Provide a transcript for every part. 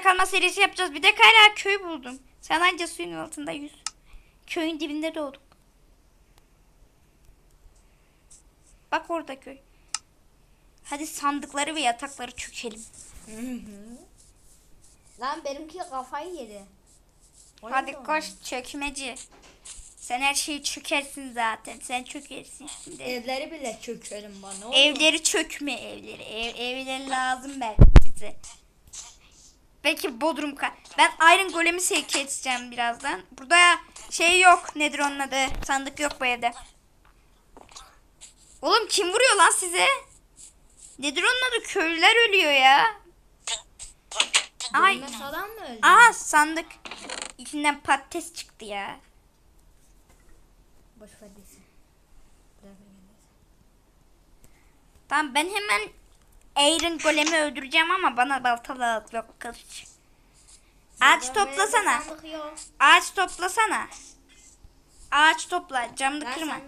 kalma serisi yapacağız. Bir de hala köy buldum. Sen anca suyun altında yüz. Köyün dibinde doğduk. Bak orada köy. Hadi sandıkları ve yatakları çökelim. Lan benimki kafayı yedi. O Hadi ne koş çökmeci. Sen her şeyi çökersin zaten. Sen çökersin şimdi. Evleri bile çökerim bana. Evleri çökme evleri. Ev, evleri lazım belki bize. Belki Bodrum ka Ben Iron Golem'i sevk edeceğim birazdan. Burada şey yok. Nedir onun adı? Sandık yok bu evde. Oğlum kim vuruyor lan size? Nedir onun adı? Köylüler ölüyor ya. Ay. Adam mı öldü? Aha sandık. İçinden patates çıktı ya. Boş ver. Tamam ben hemen Iron Golem'i öldüreceğim ama bana balta lazım yok kılıç. Ağaç toplasana. Ağaç toplasana. Ağaç topla. Camını kırma.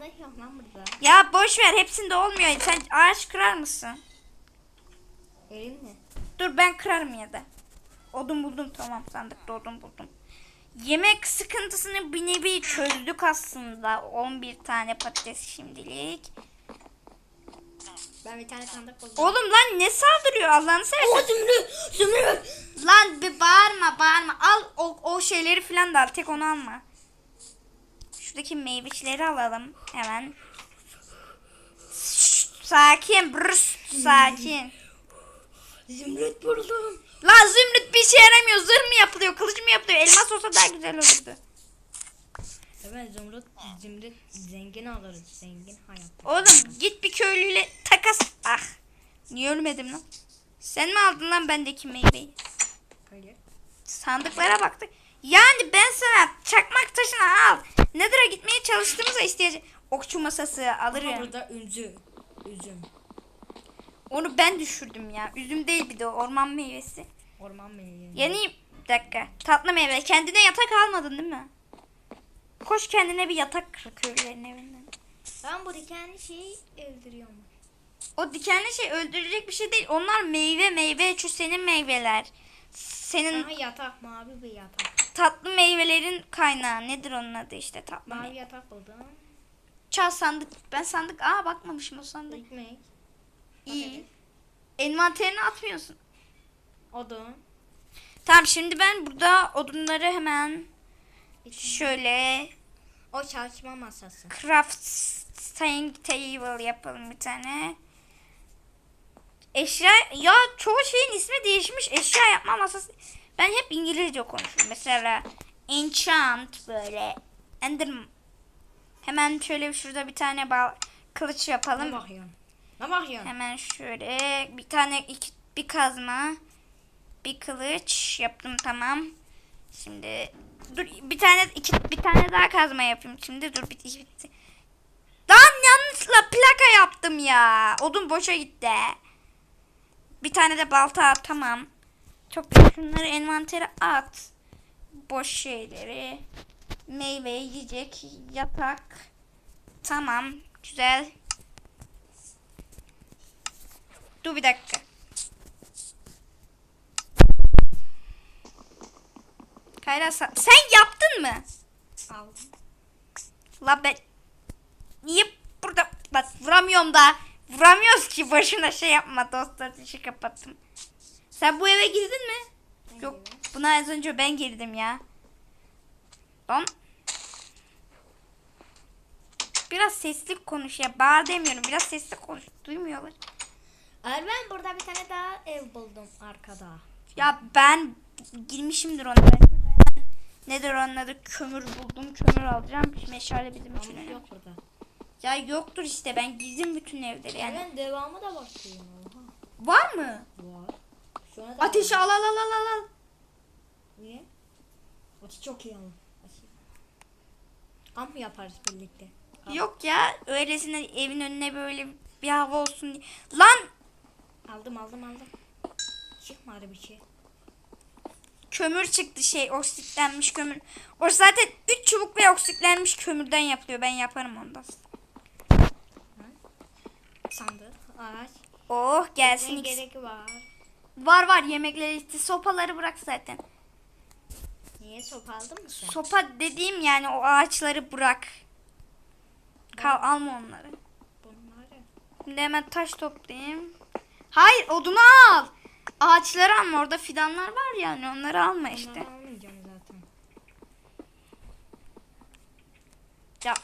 Ya boş ver hepsinde olmuyor. Sen ağaç kırar mısın? Elim mi? Dur ben kırarım ya da. Odun buldum tamam sandıkta odun buldum. Yemek sıkıntısını bir nevi çözdük aslında. 11 tane patates şimdilik. Ben bir tane sandık buldum. Oğlum lan ne saldırıyor Allah'ını seversen. Zümrüt! Zümrüt! Lan bir bağırma bağırma. Al o, o şeyleri falan da al. Tek onu alma. Şuradaki meyveçleri alalım hemen. Sakin brüs sakin. Zümrüt buldum. Lan zümrüt bir işe yaramıyor. Zırh mı yapılıyor? Kılıç mı yapılıyor? Elmas olsa daha güzel olurdu. Evet Zümrüt, Zümrüt zengin alırız. Zengin hayat. Oğlum git bir köylüyle takas. Ah. Niye ölmedim lan? Sen mi aldın lan bendeki meyveyi? Hayır. Sandıklara baktık. Yani ben sana çakmak taşını al. Nether'a gitmeye çalıştığımızda isteyecek. Okçu masası Ama alırım. burada üzüm. Üzüm. Onu ben düşürdüm ya. Üzüm değil bir de orman meyvesi. Orman meyvesi. Yani bir dakika. Tatlı meyve. Kendine yatak almadın değil mi? Koş kendine bir yatak kır köylülerin evinden. Ben bu dikenli şeyi öldürüyorum. O dikenli şey öldürecek bir şey değil. Onlar meyve meyve. Şu senin meyveler. Senin Aha yatak mavi bir yatak. tatlı meyvelerin kaynağı. Nedir onun adı işte tatlı Mavi meyve. yatak buldum. Çal sandık. Ben sandık. Aa bakmamışım o sandık. Ekmek. İyi. Envanterine atmıyorsun. Odun. Tamam şimdi ben burada odunları hemen şöyle O çalışma masası. crafting table yapalım bir tane. Eşya ya çoğu şeyin ismi değişmiş. Eşya yapma masası. Ben hep İngilizce konuşuyorum. Mesela enchant böyle. Ender Hemen şöyle şurada bir tane bal kılıç Ne yapalım. bakıyorsun? Ne bakıyorsun? Hemen şöyle bir tane iki, bir kazma, bir kılıç yaptım tamam. Şimdi dur bir tane iki bir tane daha kazma yapayım şimdi. Dur bitti bitti. Lan yanlışla plaka yaptım ya. Odun boşa gitti. Bir tane de balta at tamam. Çok güzel. Şunları envantere at. Boş şeyleri. Meyve, yiyecek, yatak. Tamam. Güzel. Dur bir dakika. Kayra sen, sen yaptın mı? Aldım. La ben niye burada bak vuramıyorum da vuramıyoruz ki boşuna şey yapma dostlar işi kapattım. Sen bu eve girdin mi? Yok buna az önce ben girdim ya. Lan. Biraz sesli konuş ya. Bağır demiyorum. Biraz sesli konuş. Duymuyorlar. Ay ben burada bir tane daha ev buldum arkada. Ya ben girmişimdir ona. Nedir onun adı? Kömür buldum. Kömür alacağım. Meşale bizim için. Ama yok burada. Ya yoktur işte. Ben gizlim bütün evleri yani. Yani devamı da bakıyorum. Oha. Var mı? Var. Şu anda Ateşi al al al al al, al. Niye? Ateş çok iyi ama. Ateş. Kamp mı yaparız birlikte? Kamp. Yok ya. Öylesine evin önüne böyle bir hava olsun diye. Lan Aldım aldım aldım. Çıkmadı bir şey. Kömür çıktı şey. Oksitlenmiş kömür. O zaten 3 çubuk ve oksitlenmiş kömürden yapılıyor. Ben yaparım ondan. Sandık, ağaç. Oh gelsin. Ne gerek var? Var var yemekleri işte sopaları bırak zaten. Niye sopa aldın mı sen? Sopa dediğim yani o ağaçları bırak. Kal, alma onları. Bunları. Şimdi hemen taş toplayayım. Hayır odunu al. Ağaçları alma orada fidanlar var yani onları alma işte. Bunları almayacağım zaten. Ya.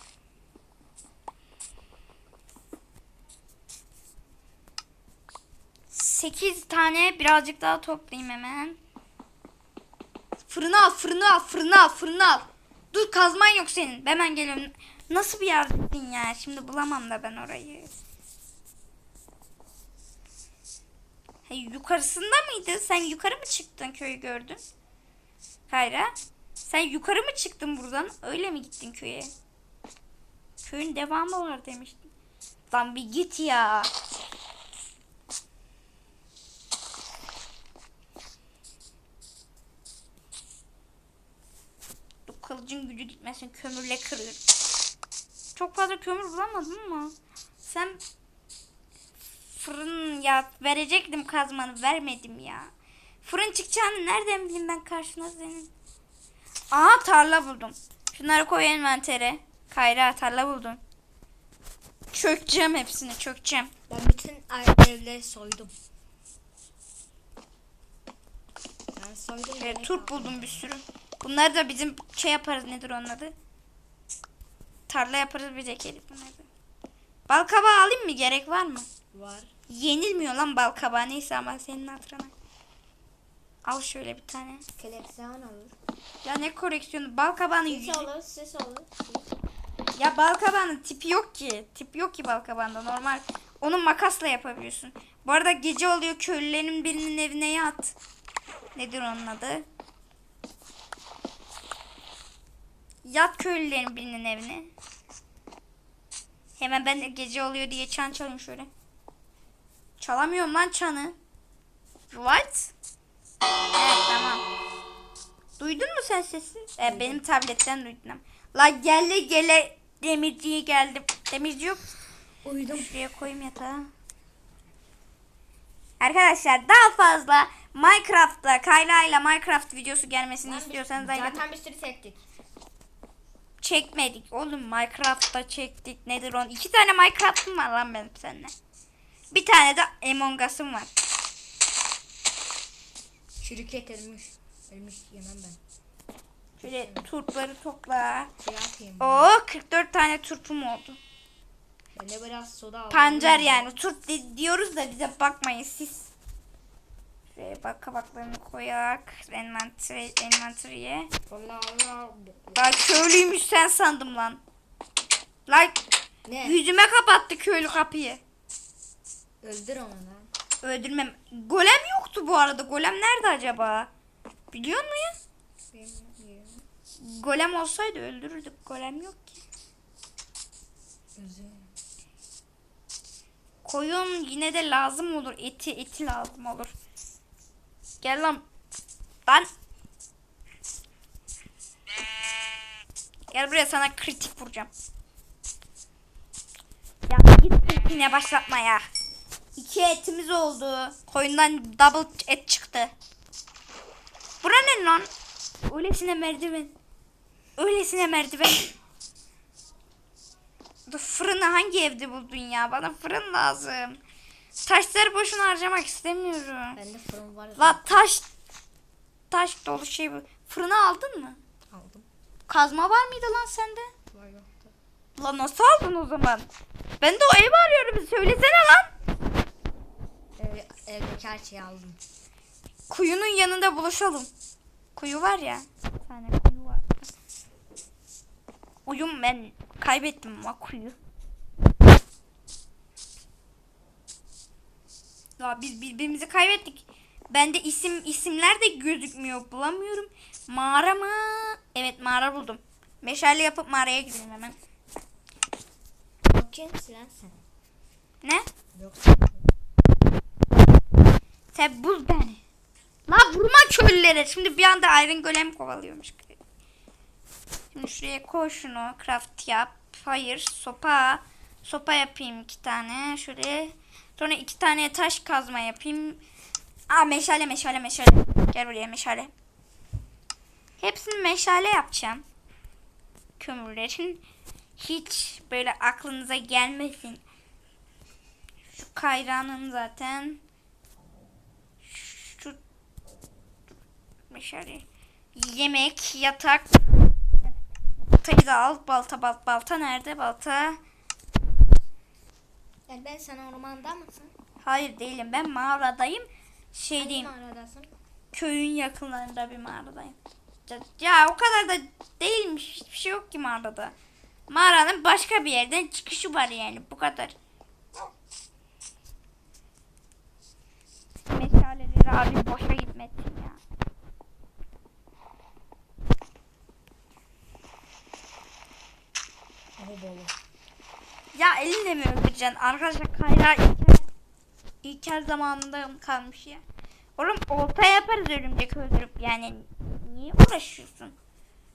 Sekiz tane birazcık daha toplayayım hemen. Fırını al, fırını al, fırını al, fırını al. Dur kazman yok senin. Hemen geliyorum. Nasıl bir yerdin ya? Şimdi bulamam da ben orayı. Hey, yukarısında mıydı? Sen yukarı mı çıktın köyü gördün? Kayra. Sen yukarı mı çıktın buradan? Öyle mi gittin köye? Köyün devamı var demiştin. Lan bir git ya. Bu kılıcın gücü gitmesin kömürle kırılır. Çok fazla kömür bulamadım ama sen fırın ya verecektim kazmanı vermedim ya. Fırın çıkacağını nereden bileyim ben karşına senin. Aha tarla buldum. Şunları koy envantere. Kayra tarla buldum. Çökeceğim hepsini çökeceğim. Ben bütün evleri soydum. Ben soydum. Ee, yemek turp buldum bir sürü. Bunları da bizim şey yaparız nedir onun adı? Tarla yaparız bir ekeriz bunları. da. Bal kabağı alayım mı? Gerek var mı? Var. Yenilmiyor lan bal kabağı neyse ama senin hatırına. Al şöyle bir tane. Koleksiyon olur. Ya ne koleksiyonu? Bal kabağının Sis yüzü. olur, sis olur. Ya bal kabağının tipi yok ki. Tip yok ki bal kabağında normal. Onu makasla yapabiliyorsun. Bu arada gece oluyor köylülerin birinin evine yat. Nedir onun adı? Yat köylülerin birinin evine. Hemen ben de gece oluyor diye çan çalayım şöyle. Çalamıyorum lan çanı. Right? Evet tamam. Duydun mu sen sesi? E, benim tabletten duydum. La gele gele demirciye geldim. Demirci yok. Uyudum. Şuraya koyayım yatağa. Arkadaşlar daha fazla Minecraft'ta Kayla ile Minecraft videosu gelmesini istiyorsanız da Zaten bir sürü çektik. çekmedik. Oğlum Minecraft'ta çektik. Nedir on? İki tane Minecraft'ım var lan benim seninle. Bir tane de Among Us'ım var. Çürük et ölmüş. Ölmüş yemem ben. Şöyle turpları topla. Şey yapayım. Oo 44 tane turpum oldu. Ben de biraz soda aldım. Pancar yani. Turp di- diyoruz da bize bakmayın siz. Şuraya bak kabaklarını koyak. Envantere, envanteriye. Allah Allah. Lan köylüymüş sen sandım lan. Lan Ne? yüzüme kapattı köylü kapıyı. Öldür onu lan. Öldürmem. Golem yoktu bu arada. Golem nerede acaba? Biliyor ya? Bilmiyorum. Golem olsaydı öldürürdük. Golem yok ki. Koyun yine de lazım olur. Eti eti lazım olur. Gel lan. Lan. Gel buraya sana kritik vuracağım. Ya git yine başlatma ya. İki etimiz oldu. Koyundan double et çıktı. Bura ne lan? Öylesine merdiven. Öylesine merdiven. Bu fırını hangi evde buldun ya? Bana fırın lazım. Taşları boşuna harcamak istemiyorum. Bende fırın var. La taş taş dolu şey bu. Fırını aldın mı? Aldım. Kazma var mıydı lan sende? Var yoktu. La nasıl aldın o zaman? Ben de o evi arıyorum. Söylesene lan. Ev, evdeki her şeyi aldım. Kuyunun yanında buluşalım. Kuyu var ya. Bir tane kuyu var. Uyum ben kaybettim ama kuyu. Ya biz birbirimizi kaybettik. Bende isim isimler de gözükmüyor. Bulamıyorum. Mağara mı? Evet mağara buldum. Meşale yapıp mağaraya gidelim hemen. Yok kimsin lan sen? Ne? Yoksa. Sen bul beni. La vurma köylülere. Şimdi bir anda Iron Golem kovalıyormuş. Şimdi şuraya koy şunu. Craft yap. Hayır. Sopa. Sopa yapayım iki tane. Şöyle. Sonra iki tane taş kazma yapayım. Aa meşale meşale meşale. Gel buraya meşale. Hepsini meşale yapacağım. Kömürlerin hiç böyle aklınıza gelmesin. Şu kayranın zaten. Şu meşale. Yemek, yatak. Baltayı da al. Balta, balta, balta nerede? Balta. Yani ben sana ormanda mısın? Hayır değilim. Ben mağaradayım. Şey Hangi diyeyim. mağaradasın? Köyün yakınlarında bir mağaradayım. Ya, ya o kadar da değilmiş. Hiçbir şey yok ki mağarada. Mağaranın başka bir yerden çıkışı var yani. Bu kadar. Meşaleleri abi boşa gitmesin ya. Bolu. Ya elinle mi öldüreceksin? Arkadaşlar Kayra İlker, İlker zamanında kalmış ya. Oğlum olta yaparız örümcek öldürüp yani niye uğraşıyorsun?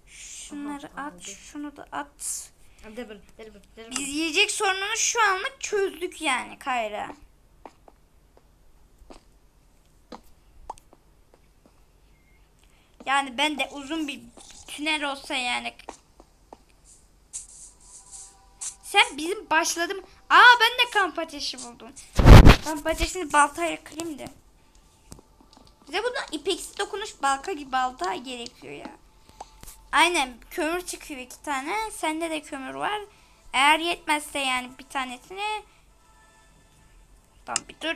Şunları Aha, at, aldı. şunu da at. Delbir, delbir, delbir. Biz yiyecek sorununu şu anlık çözdük yani Kayra. Yani ben de uzun bir tünel olsa yani. Bizim başladım. Aa ben de kamp ateşi buldum. Kamp ateşini baltayla kırayım da. Bize bundan ipeksi dokunuş balka gibi balta gerekiyor ya. Aynen kömür çıkıyor iki tane. Sende de kömür var. Eğer yetmezse yani bir tanesini Tamam bir dur.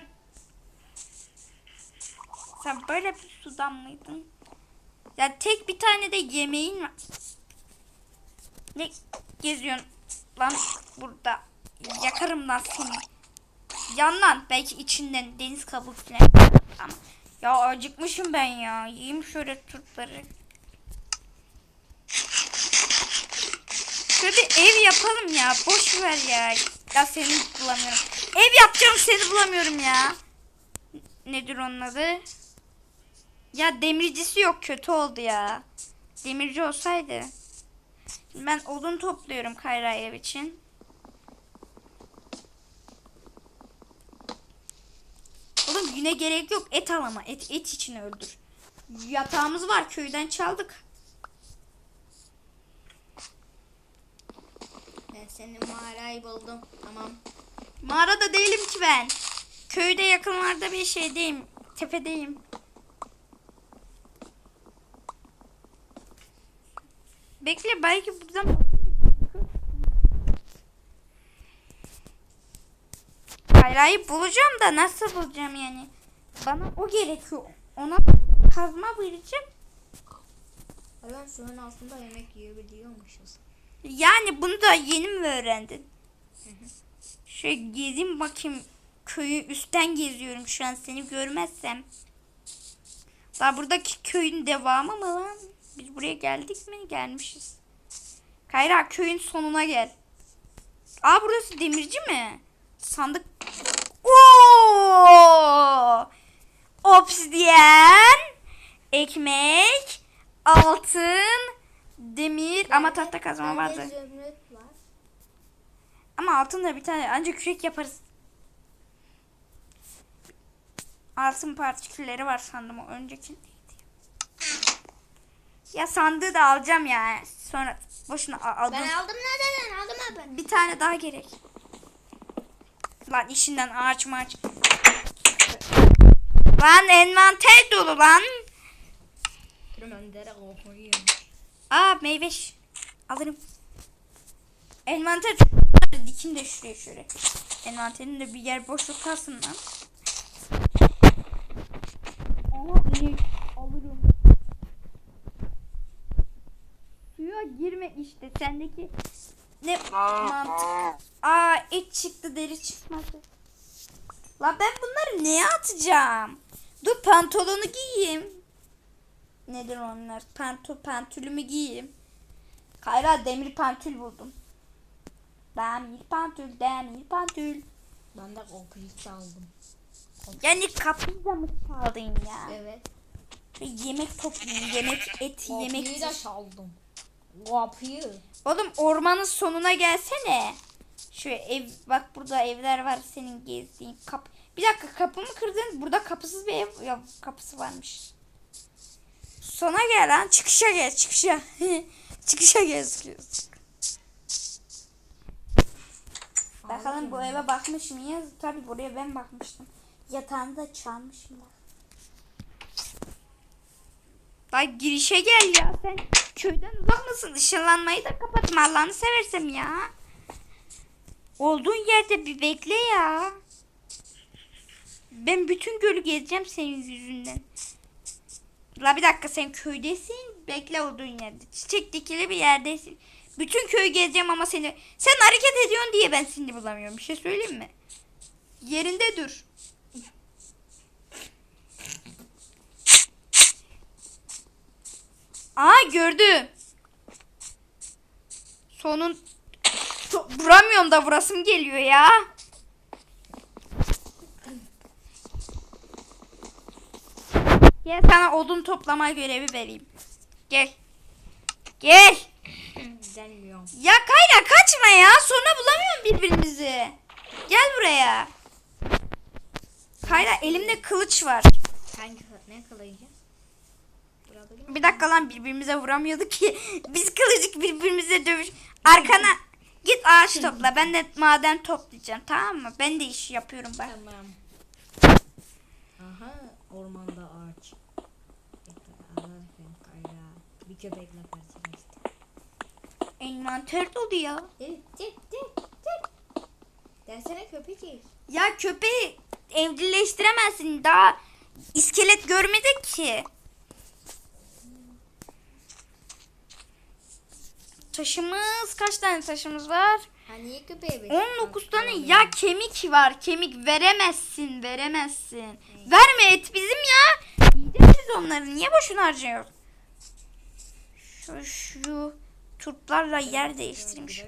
Sen böyle bir sudan mıydın? Ya tek bir tane de yemeğin var. Ne geziyorsun lan burada? Yakarım lan seni. Yan lan belki içinden deniz kabuğu falan. Tamam. Ya acıkmışım ben ya. Yiyeyim şöyle turpları. Şöyle bir ev yapalım ya. Boş ver ya. Ya seni bulamıyorum. Ev yapacağım seni bulamıyorum ya. Nedir onun adı? Ya demircisi yok kötü oldu ya. Demirci olsaydı. Ben odun topluyorum Kayra ev için. Oğlum güne gerek yok. Et al ama. Et, et için öldür. Yatağımız var. Köyden çaldık. Ben senin mağarayı buldum. Tamam. Mağarada değilim ki ben. Köyde yakınlarda bir şeydeyim. Tepedeyim. Bekle belki buradan Kayra'yı bulacağım da nasıl bulacağım yani? Bana o gerekiyor. Ona kazma vereceğim. Hayvan suyun altında yemek yiyebiliyormuşuz. Yani bunu da yeni mi öğrendin? Şöyle gezeyim bakayım. Köyü üstten geziyorum şu an seni görmezsem. Daha buradaki köyün devamı mı lan? Biz buraya geldik mi? Gelmişiz. Kayra köyün sonuna gel. Aa burası demirci mi? Sandık. Oo! Obsidiyen, ekmek, altın, demir ama tahta kazma vardı. Var. Ama altında bir tane ancak kürek yaparız. Altın partikülleri var sandım o önceki. Ya sandığı da alacağım ya. Sonra boşuna aldım. Ben aldım nereden aldım abi? Bir tane daha gerek. Lan işinden ağaç maç. Lan envanter dolu lan. Aa meyveş. Alırım. Envanter dikin de şuraya şöyle. Envanterin de bir yer boşluk kalsın lan. Aha ne alırım. Suya girme işte sendeki ne mantık. Aa et çıktı deri çıkmadı. La ben bunları neye atacağım? Dur pantolonu giyeyim. Nedir onlar? Panto pantülümü giyeyim. Kayra demir pantül buldum. Demir pantül, demir pantül. Ben de kokuyu çaldım. Yani kapıyı da mı çaldın ya? Evet. Ve yemek toplayayım. Yemek, et, yemek. Kokuyu da çaldım. Kapıyı. Oğlum ormanın sonuna gelsene. Şu ev bak burada evler var senin gezdiğin kap Bir dakika kapımı kırdın. Burada kapısız bir ev ya, kapısı varmış. Sona gel lan. Çıkışa gel. Çıkışa. çıkışa gel. Bakalım bu eve bakmış mıyız? Tabii buraya ben bakmıştım. Yatağını da çalmışım bak. Bak girişe gel ya sen köyden uzak mısın? Işınlanmayı da kapatma Allah'ını seversem ya. Olduğun yerde bir bekle ya. Ben bütün gölü gezeceğim senin yüzünden. La bir dakika sen köydesin. Bekle olduğun yerde. Çiçek dikili bir yerdesin. Bütün köyü gezeceğim ama seni... Sen hareket ediyorsun diye ben seni bulamıyorum. Bir şey söyleyeyim mi? Yerinde dur. Aa gördüm. Sonun... Vuramıyorum da vurasım geliyor ya. Gel sana odun toplama görevi vereyim. Gel. Gel. Gelmiyorum. Ya Kayra kaçma ya. Sonra bulamıyorum birbirimizi. Gel buraya. Kayra elimde kılıç var. Hangi ne kılıcı? Bırakabilir Bir dakika lan birbirimize vuramıyorduk ki. Biz kılıcık birbirimize dövüş. Arkana git ağaç topla. Ben de maden toplayacağım tamam mı? Ben de iş yapıyorum bak. Tamam. Aha ormanda ağaç. Bir köpekle karşılaştı. Envanter dolu ya. Tek tek. Dersene köpek. Ya köpeği evcilleştiremezsin. Daha iskelet görmedik ki. Taşımız kaç tane taşımız var? Hani köpeği be? 19 tane ya kemik var. Kemik veremezsin, veremezsin. Verme et bizim ya. Yiyeceğiz biz onları. Niye boşuna harcıyoruz? Şu, şu turplarla yer değiştireyim. şu.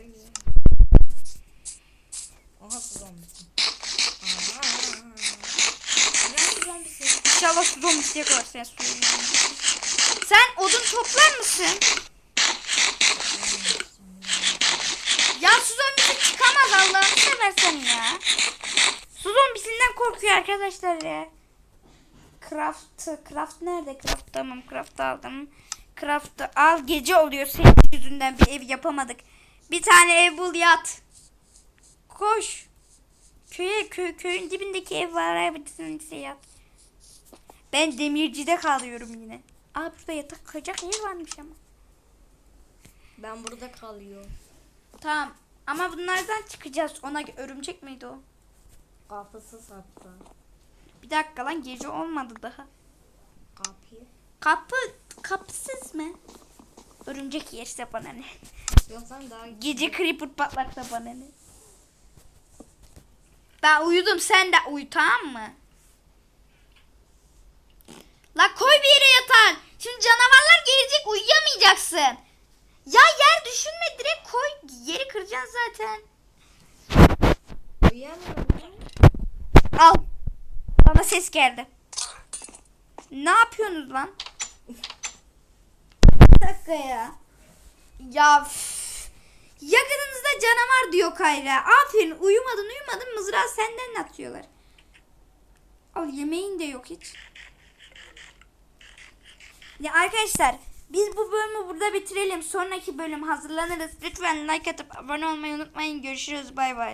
Nerede zombisi? İnşallah su zombisi yakalar sen söyleyeyim. Sen odun toplar mısın? Ya su zombisi çıkamaz Allah'ını seversen ya. Su zombisinden korkuyor arkadaşlar ya. Craft, craft nerede? Craft tamam craft aldım. Craft'ı al gece oluyor senin yüzünden bir ev yapamadık. Bir tane ev bul yat. Koş. Köye köy, köyün dibindeki ev var tanesi yat. Ben demircide kalıyorum yine. Aa burada yatak koyacak yer varmış ama. Ben burada kalıyorum. Tamam ama bunlardan çıkacağız. Ona örümcek miydi o? Kapısı sattı. Bir dakika lan gece olmadı daha. Kapıyı. Kapı kapısız mı? Örümcek yerse bana ne? Yoksa daha Gece creeper patlatsa bana ne? Ben uyudum sen de uyu tamam mı? La koy bir yere yatağı. Şimdi canavarlar gelecek uyuyamayacaksın. Ya yer düşünme direkt koy. Kıracaksın zaten. uyuyamıyorum. Al. Bana ses geldi. Ne yapıyorsunuz lan? Bir dakika ya. Ya üf. Yakınınızda canavar diyor Kayra. Aferin uyumadın uyumadın mızrağı senden atıyorlar. Al yemeğin de yok hiç. Ya arkadaşlar biz bu bölümü burada bitirelim. Sonraki bölüm hazırlanırız. Lütfen like atıp abone olmayı unutmayın. Görüşürüz. Bay bay.